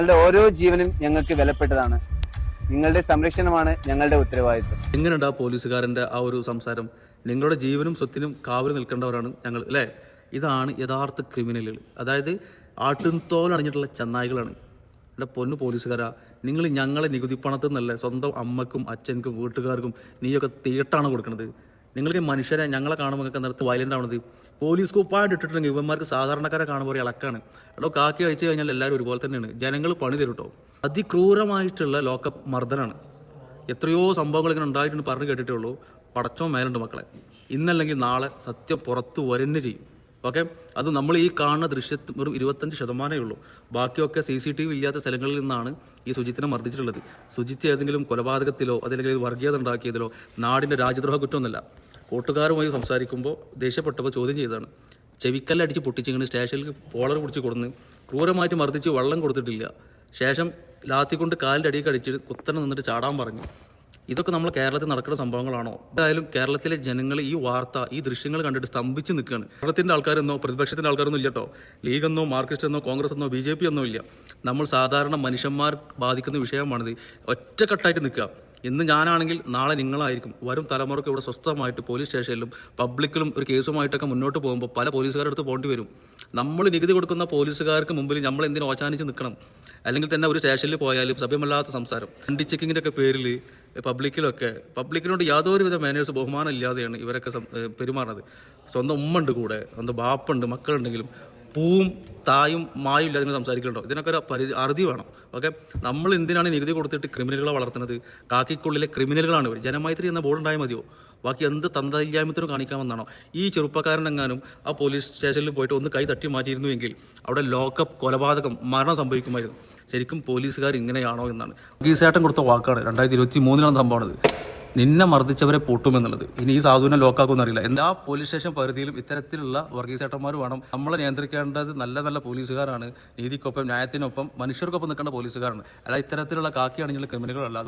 നിങ്ങളുടെ ഓരോ ജീവനും ഞങ്ങൾക്ക് വിലപ്പെട്ടതാണ്. നിങ്ങളുടെ സംരക്ഷണമാണ് ഞങ്ങളുടെ ഉത്തരവാദിത്വം. എങ്ങനെയുണ്ട് ആ പോലീസുകാരന്റെ ആ ഒരു സംസാരം? നിങ്ങളുടെ ജീവനും സ്വത്തിനും കാവൽ നിൽക്കേണ്ടവരാണ് ഞങ്ങൾ അല്ലേ? ഇതാണ് യഥാർത്ഥ ക്രിമിനലുകൾ അതായത് ആട്ടുംതോൽ അണിഞ്ഞിട്ടുള്ള ചെന്നായികളാണ് എന്റെ പൊന്നു പോലീസുകാരാ നിങ്ങൾ ഞങ്ങളെ നികുതി പണത്തിൽ നിന്നല്ലേ സ്വന്തം അമ്മക്കും അച്ഛനും വീട്ടുകാർക്കും നീയൊക്കെ തീട്ടാണ് കൊടുക്കുന്നത്. നിങ്ങൾക്ക് മനുഷ്യരെ ഞങ്ങളെ കാണുമ്പോൾ ഒക്കെ നിർത്ത് വയലന്റ് ആവണത്. പോലീസ് കുപ്പായിട്ട് ഇട്ടിട്ടുണ്ടെങ്കിൽ ഇവന്മാർക്ക് സാധാരണക്കാരെ കാണുമ്പോൾ ഒരു ഇളക്കാണ്. എടോ കാക്കി അഴിച്ചു കഴിഞ്ഞാൽ എല്ലാവരും ഒരുപോലെ തന്നെയാണ്. ജനങ്ങൾ പണി തരും കേട്ടോ അതിക്രൂരമായിട്ടുള്ള ലോക്കപ്പ് മർദ്ദനാണ്. എത്രയോ സംഭവങ്ങൾ ഇങ്ങനെ ഉണ്ടായിട്ടുണ്ട് പറഞ്ഞു കേട്ടിട്ടേ ഉള്ളൂ. പടച്ചോ മേലുണ്ട് മക്കളെ. ഇന്നല്ലെങ്കിൽ നാളെ സത്യം പുറത്തു വരന്നെ ചെയ്യും. ഓക്കെ? അത് നമ്മൾ ഈ കാണുന്ന ദൃശ്യത്തിൽ വെറും ഇരുപത്തഞ്ച് ശതമാനമേ ഉള്ളൂ. ബാക്കിയൊക്കെ സി സി ടി വി ഇല്ലാത്ത സ്ഥലങ്ങളിൽ നിന്നാണ് ഈ സുജിത്തിനെ മർദ്ദിച്ചിട്ടുള്ളത്. സുജിത്ത് ഏതെങ്കിലും കൊലപാതകത്തിലോ അതല്ലെങ്കിൽ വർഗീയത ഉണ്ടാക്കിയതിലോ നാടിന്റെ രാജ്യദ്രോഹ കുറ്റമൊന്നുമല്ല. കൂട്ടുകാരുമായി സംസാരിക്കുമ്പോൾ ദേഷ്യപ്പെട്ടപ്പോൾ ചോദ്യം ചെയ്തതാണ് ചെവിക്കല്ലടിച്ച് പൊട്ടിച്ചിങ്ങനെ സ്റ്റേഷനിൽ പോളർ പിടിച്ച് കൊടുന്ന് ക്രൂരമായിട്ട് മർദ്ദിച്ച് വെള്ളം കൊടുത്തിട്ടില്ല. ശേഷം ലാത്തിക്കൊണ്ട് കാലിന്റെ അടിയിൽ കടിച്ച് കുത്തനെ നിന്നിട്ട് ചാടാൻ പറഞ്ഞു. ഇതൊക്കെ നമ്മൾ കേരളത്തിൽ നടക്കുന്ന സംഭവങ്ങളാണോ? എന്തായാലും കേരളത്തിലെ ജനങ്ങൾ ഈ വാർത്ത ഈ ദൃശ്യങ്ങൾ കണ്ടിട്ട് സ്തംഭിച്ച് നിൽക്കുകയാണ്. കേരളത്തിന്റെ ആൾക്കാരെന്നോ പ്രതിപക്ഷത്തിന്റെ ആൾക്കാരൊന്നും ഇല്ല കേട്ടോ ലീഗെന്നോ മാർക്സിസ്റ്റ് എന്നോ കോൺഗ്രസ് എന്നോ ബി ജെ പി എന്നോ ഇല്ല. നമ്മൾ സാധാരണ മനുഷ്യന്മാർ ബാധിക്കുന്ന വിഷയമാണിത്. ഒറ്റക്കെട്ടായിട്ട് നിൽക്കുക. ഇന്ന് ഞാനാണെങ്കിൽ നാളെ നിങ്ങളായിരിക്കും. വരും തലമുറയ്ക്ക് ഇവിടെ സ്വസ്ഥമായിട്ട് പോലീസ് സ്റ്റേഷനിലും പബ്ലിക്കിലും ഒരു കേസുമായിട്ടൊക്കെ മുന്നോട്ട് പോകുമ്പോൾ പല പോലീസുകാരുടെ അടുത്ത് പോകേണ്ടി വരും. നമ്മൾ നികുതി കൊടുക്കുന്ന പോലീസുകാർക്ക് മുമ്പിൽ നമ്മൾ എന്തിനു ഓച്ചാനിച്ച് നിൽക്കണം? അല്ലെങ്കിൽ തന്നെ ഒരു സ്റ്റേഷനിൽ പോയാലും സഭ്യമല്ലാത്ത സംസാരം. വണ്ടി ചെക്കിങ്ങിന്റെ ഒക്കെ പേരിൽ പബ്ലിക്കിലൊക്കെ പബ്ലിക്കിനോട് യാതൊരുവിധ മാനേഴ്സ് ബഹുമാനം ഇല്ലാതെയാണ് ഇവരൊക്കെ പെരുമാറുന്നത്. സ്വന്തം ഉമ്മ ഉണ്ട് കൂടെ സ്വന്തം ബാപ്പുണ്ട് മക്കളുണ്ടെങ്കിലും പൂവും തായും മായും ഇല്ലാതെ സംസാരിക്കുന്നുണ്ടോ ഇതിനൊക്കെ ഒരു പരി അറുതി വേണം. ഓക്കെ നമ്മൾ എന്തിനാണ് നികുതി കൊടുത്തിട്ട് ക്രിമിനലുകളെ വളർത്തുന്നത്? കാക്കിക്കുള്ളിലെ ക്രിമിനലുകളാണ് ഇവർ ജനമൈത്രി എന്ന ബോർഡ് ഉണ്ടായാൽ മതിയോ? ബാക്കി എന്ത് തന്തയില്ലായ്മത്തിനും കാണിക്കാമെന്നാണോ? ഈ ചെറുപ്പക്കാരനെങ്ങാനും ആ പോലീസ് സ്റ്റേഷനിൽ പോയിട്ട് ഒന്ന് കൈ തട്ടി മാറ്റിയിരുന്നുവെങ്കിൽ അവിടെ ലോക്കപ്പ് കൊലപാതകം മരണം സംഭവിക്കുമായിരുന്നു. ശരിക്കും പോലീസുകാർ ഇങ്ങനെയാണോ എന്നാണ്. ഗീസേട്ടൻ കൊടുത്ത വാക്കാണ്. രണ്ടായിരത്തി ഇരുപത്തി മൂന്നിലാണ് സംഭവമാണത്. നിന്നെ മർദ്ദിച്ചവരെ പൂട്ടുമെന്നുള്ളത്. ഇനി ഈ സാധുവിനെ ലോക്കാക്കുമെന്ന് അറിയില്ല. എല്ലാ പോലീസ് സ്റ്റേഷൻ പരിധിയിലും ഇത്തരത്തിലുള്ള വർഗീസേട്ടന്മാർ വേണം. നമ്മളെ നിയന്ത്രിക്കേണ്ടത് നല്ല നല്ല പോലീസുകാരാണ്. നീതിക്കൊപ്പം ന്യായത്തിനൊപ്പം മനുഷ്യർക്കൊപ്പം നിൽക്കേണ്ട പോലീസുകാരാണ്. അല്ല ഇത്തരത്തിലുള്ള കാക്കി അണിഞ്ഞുള്ള ക്രിമിനലുകളല്ല